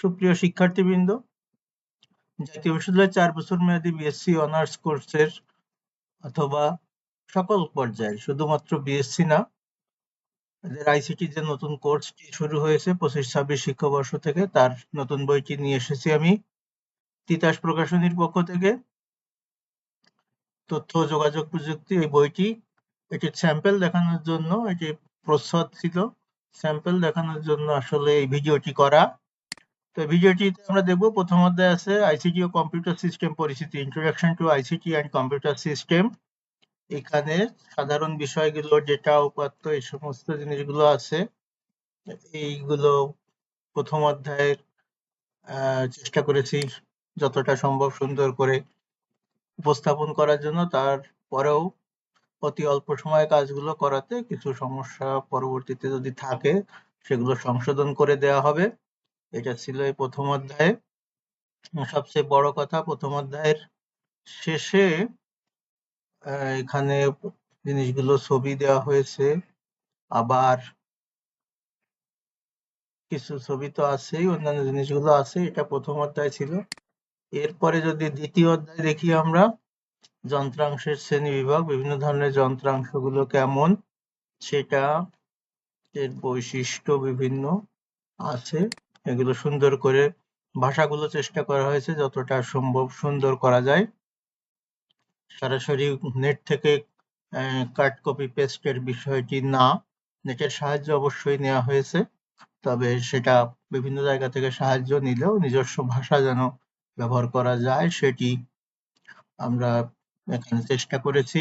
সুপ্রিয় শিক্ষার্থীবৃন্দ, জাতীয় বিশ্ববিদ্যালয়ের চার বছর মেয়াদী বিএসসি অনার্স কোর্সের অথবা সকল পর্যায়ে শুধুমাত্র বিএসসি না, এদের আইসিটি যে নতুন কোর্সটি শুরু হয়েছে পঁচিশ, ছাব্বিশ শিক্ষাবর্ষ থেকে, তার নতুন বইটি নিয়ে এসেছি আমি তিতাস প্রকাশনীর পক্ষ থেকে। তথ্য যোগাযোগ প্রযুক্তি, এই বইটি এটি স্যাম্পেল দেখানোর জন্য এটি প্রচ্ছদ ছিল। স্যাম্পেল দেখানোর জন্য আসলে এই ভিডিওটি করা তো ভিডিওটিতে আমরা দেখব। প্রথম অধ্যায় আছে আইসিটি ও কম্পিউটার সিস্টেম পরিচিতি introduction to ICT and computer system এখানে সাধারণ বিষয়গুলো যেটা উপাত্ত এই সমস্ত জিনিসগুলো আছে। এইগুলো প্রথম অধ্যায়ের চেষ্টা করেছি যতটা সম্ভব সুন্দর করে উপস্থাপন করার জন্য। তারপরেও অতি অল্প সময়ে কাজগুলো করাতে কিছু সমস্যা পরবর্তীতে যদি থাকে, সেগুলো সংশোধন করে দেওয়া হবে। এটা ছিল এই প্রথম অধ্যায়ে। সবচেয়ে বড় কথা প্রথম অধ্যায়ের শেষে এখানে জিনিসগুলো ছবি দেওয়া হয়েছে। আবার কিছু ছবি তো আছেই, অন্যান্য জিনিসগুলো আছে, এটা প্রথম অধ্যায় ছিল। এরপরে যদি দ্বিতীয় অধ্যায় দেখি আমরা, যন্ত্রাংশের শ্রেণি বিভাগ, বিভিন্ন ধরনের যন্ত্রাংশগুলো কেমন, সেটা এর বৈশিষ্ট্য বিভিন্ন আছে। এগুলো সুন্দর করে ভাষাগুলো চেষ্টা করা হয়েছে যতটা সম্ভব সুন্দর করা যায়। সরাসরি নেট থেকে কাট কপি পেস্টের বিষয়টি না, নেটের সাহায্য অবশ্যই নেওয়া হয়েছে। তবে সেটা বিভিন্ন জায়গা থেকে সাহায্য নিলেও নিজস্ব ভাষা যেন ব্যবহার করা যায় সেটি আমরা এখানে চেষ্টা করেছি।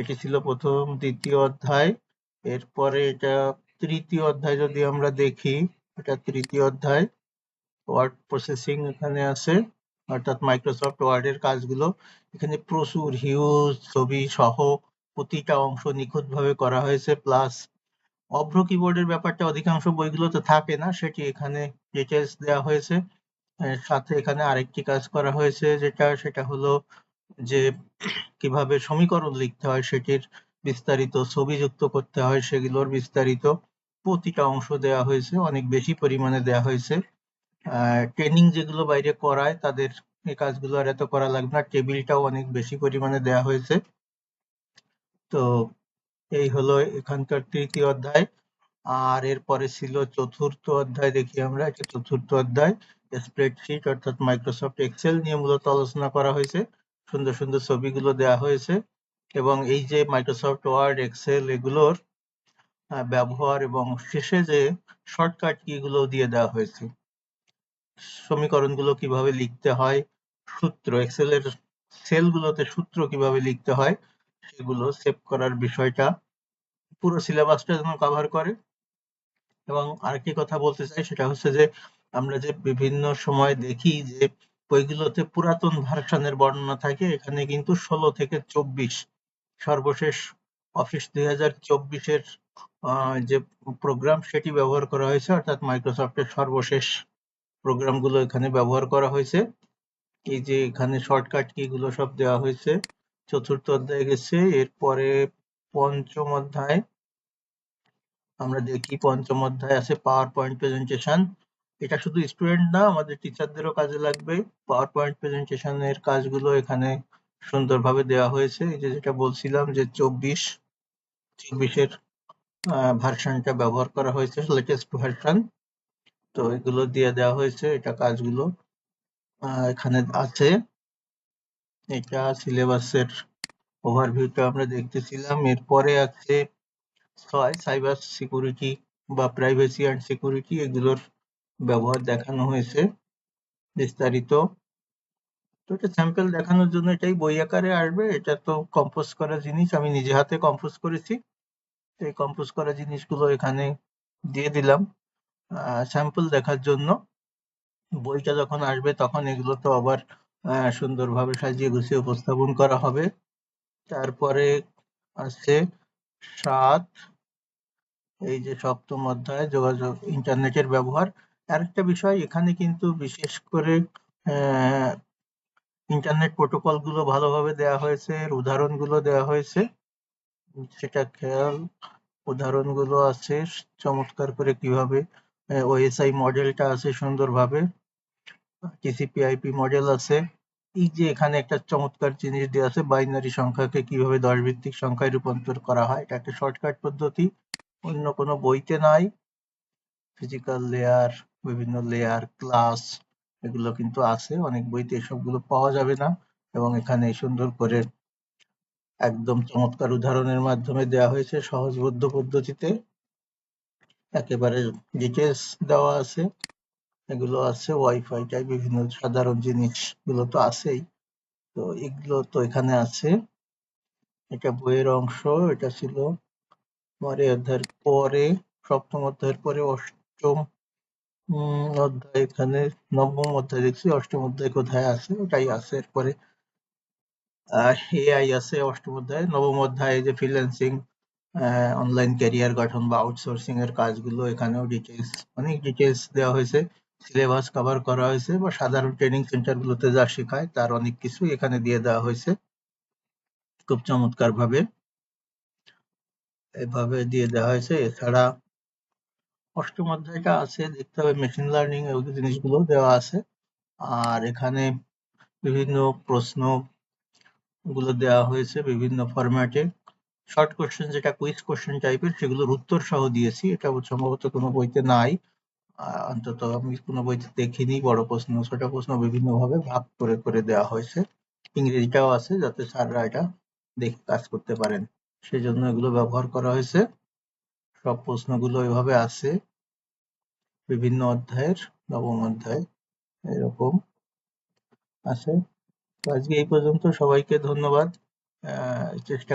এটি ছিল প্রথম, দ্বিতীয় অধ্যায়। এরপরে এটা তৃতীয় অধ্যায় যদি আমরা দেখি এটা তৃতীয় অধ্যায়। ওয়ার্ড প্রসেসিং এখানে আছে। অর্থাৎ মাইক্রোসফট ওয়ার্ডের কাজগুলো এখানে প্রচুর হিউজ ছবি সহ প্রতিটা অংশ নিখুঁতভাবে করা হয়েছে। প্লাস অভ্র কিবোর্ডের ব্যাপারটা অধিকাংশ বইগুলোতে থাকে না, সেটি এখানে ডিটেলস দেওয়া হয়েছে। সাথে এখানে আরেকটি কাজ করা হয়েছে যেটা, সেটা হলো যে কীভাবে সমীকরণ লিখতে হয়, সেটির বিস্তারিত, ছবি যুক্ত করতে হয়, সেগুলোর বিস্তারিত। প্রতিটা অংশ দেওয়া হয়েছে, অনেক বেশি পরিমাণে দেওয়া হয়েছে। ট্রেনিং যেগুলো বাইরে করায়, তাদের এই কাজগুলো আর এত করা লাগবে না টেবিলটাও অনেক বেশি পরিমাণে দেওয়া হয়েছে। তো এই হলো এখানকার তৃতীয় অধ্যায়। আর এরপরে ছিল চতুর্থ অধ্যায়, দেখি আমরা এটা চতুর্থ অধ্যায় স্প্রেডশিট অর্থাৎ মাইক্রোসফট এক্সেল নিয়ে মূলত আলোচনা করা হয়েছে। সুন্দর সুন্দর ছবিগুলো দেওয়া হয়েছে। এবং এই যে মাইক্রোসফট ওয়ার্ড এক্সেল এগুলোর ব্যবহার এবং শেষে যে শর্টকাট কিগুলো দিয়ে দেওয়া হয়েছে, সমীকরণগুলো কীভাবে লিখতে হয়, সূত্র এক্সেলের সেলগুলোতে সূত্র কীভাবে লিখতে হয়, সেগুলো সেভ করার বিষয়টা পুরো সিলেবাসটা যেন কভার করে। এবং আরেকটি কথা বলতে চাই, সেটা হচ্ছে যে আমরা যে বিভিন্ন সময় দেখি যে বইগুলোতে পুরাতন ভার্সনের বর্ণনা থাকে, এখানে কিন্তু ষোলো থেকে চব্বিশ, সর্বশেষ অফিস দুই হাজার চব্বিশের যে প্রোগ্রাম সেটি ব্যবহার করা হয়েছে, অর্থাৎ মাইক্রোসফটের সর্বশেষ প্রোগ্রামগুলো এখানে ব্যবহার করা হয়েছে। এই যে এখানে শর্টকাট কি গুলো সব দেওয়া হয়েছে। চতুর্থ অধ্যায় গেছে, এরপরে পঞ্চম অধ্যায়। আমরা দেখি পঞ্চম অধ্যায় আছে পাওয়ার পয়েন্ট প্রেজেন্টেশন এটা শুধু স্টুডেন্ট না, আমাদের টিচারদেরও কাজে লাগবে। পাওয়ার পয়েন্ট প্রেজেন্টেশনের কাজগুলো এখানে সুন্দরভাবে দেওয়া হয়েছে। এই যে যেটা বলছিলাম যে চব্বিশ, চব্বিশের ভার্সনটা ব্যবহার করা হয়েছে লেটেস্ট ভার্সন তো এগুলো দিয়ে দেওয়া হয়েছে, এটা কাজগুলো। এখানে আছে, এটা সিলেবাসের ওভারভিউটা আমরা দেখতেছিলাম। এরপরে আছে ছয় সাইবার সিকিউরিটি বা প্রাইভেসি অ্যান্ড সিকিউরিটি এগুলোর ব্যবহার দেখানো হয়েছে বিস্তারিত। তো এটা স্যাম্পল দেখানোর জন্য এটাই বই আকারে আসবে, এটা তো কম্পোজ করা জিনিস, আমি নিজে হাতে কম্পোজ করেছি। এই কম্পোজ করা জিনিসগুলো এখানে দিয়ে দিলাম। স্যাম্পল দেখার জন্য। বইটা যখন আসবে তখন এগুলো তো আবার সুন্দরভাবে সাজিয়ে গুছিয়ে উপস্থাপন করা হবে। তারপরে আছে সাত, এই যে সপ্তম অধ্যায়, যোগাযোগ, ইন্টারনেটের ব্যবহার। আরেকটা বিষয়, এখানে কিন্তু বিশেষ করে ইন্টারনেট প্রোটোকলগুলো ভালোভাবে দেওয়া হয়েছে, এর উদাহরণগুলো দেওয়া হয়েছে। সেটা খেয়াল। উদাহরণগুলো আছে চমৎকার করে কীভাবে ওএসআই মডেলটা আছে সুন্দরভাবে। টিসিপি আইপি মডেল আছে। এই যে এখানে একটা চমৎকার জিনিস দেওয়া আছে, বাইনারি সংখ্যাকে কীভাবে দশ ভিত্তিক সংখ্যায় রূপান্তর করা হয়। এটা একটা শর্টকাট পদ্ধতি, অন্য কোনো বইতে নাই। ফিজিক্যাল লেয়ার বিভিন্ন লেয়ার ক্লাস এগুলো কিন্তু আছে। অনেক বইতে এসবগুলো পাওয়া যাবে না। এবং এখানে সুন্দর করে একদম চমৎকার উদাহরণের মাধ্যমে দেওয়া হয়েছে। সহজবোধ্য পদ্ধতিতে একেবারে ডিটেলস দেওয়া আছে। এগুলো আছে ওয়াইফাই টাই বিভিন্ন সাধারণ জিনিসগুলো তো আছেই। তো এগুলো তো এখানে আছে। এটা বইয়ের অংশ, এটা ছিল পরে অধ্যায়ের পরে, সপ্তম অধ্যায়ের পরে, অষ্টম অধ্যায় এখানে, নবম অধ্যায় দেখছি, অষ্টম অধ্যায় কোথায় আছে? ওটাই আছে এরপরে। এআই আছে, অষ্টম অধ্যায়, নবম অধ্যায়ে যে ফ্রিল্যান্সিং অনলাইন ক্যারিয়ার গঠন বা আউটসোর্সিং এর কাজগুলো, এখানেও ডিটেলস অনেক ডিটেলস দেওয়া হয়েছে। সিলেবাস কভার করা হয়েছে বা সাধারণ ট্রেনিং সেন্টার গুলোতে যা শেখায়, তার অনেক কিছু এখানে দিয়ে দেওয়া হয়েছে। খুব চমৎকার ভাবে এভাবে দিয়ে দেওয়া হয়েছে। এছাড়া অষ্টম অধ্যায়টা আছে, দেখতে হবে মেশিন লার্নিং ওই জিনিসগুলো দেওয়া আছে। আর এখানে বিভিন্ন প্রশ্ন গুলো দেওয়া হয়েছে বিভিন্ন ফরম্যাটে শর্ট কোশ্চেন যেটা কুইজ কোশ্চেন টাইপের সেগুলোর উত্তর সহ দিয়েছি। এটা সম্ভবত কোনো বইতে নাই। অন্তত আমি কোনো বইতে দেখিনি। বড় প্রশ্ন, ছোট প্রশ্ন বিভিন্ন ভাবে ভাগ করে করে দেওয়া হয়েছে। ইংরেজিটাও আছে, যাতে স্যাররা এটা দেখে কাজ করতে পারেন। সেই জন্য এগুলো ব্যবহার করা হয়েছে। সব প্রশ্নগুলো এভাবে আছে। বিভিন্ন অধ্যায়ের, নবম অধ্যায়, এরকম আছে। আজকে এই পর্যন্ত সবাইকে ধন্যবাদ চেষ্টা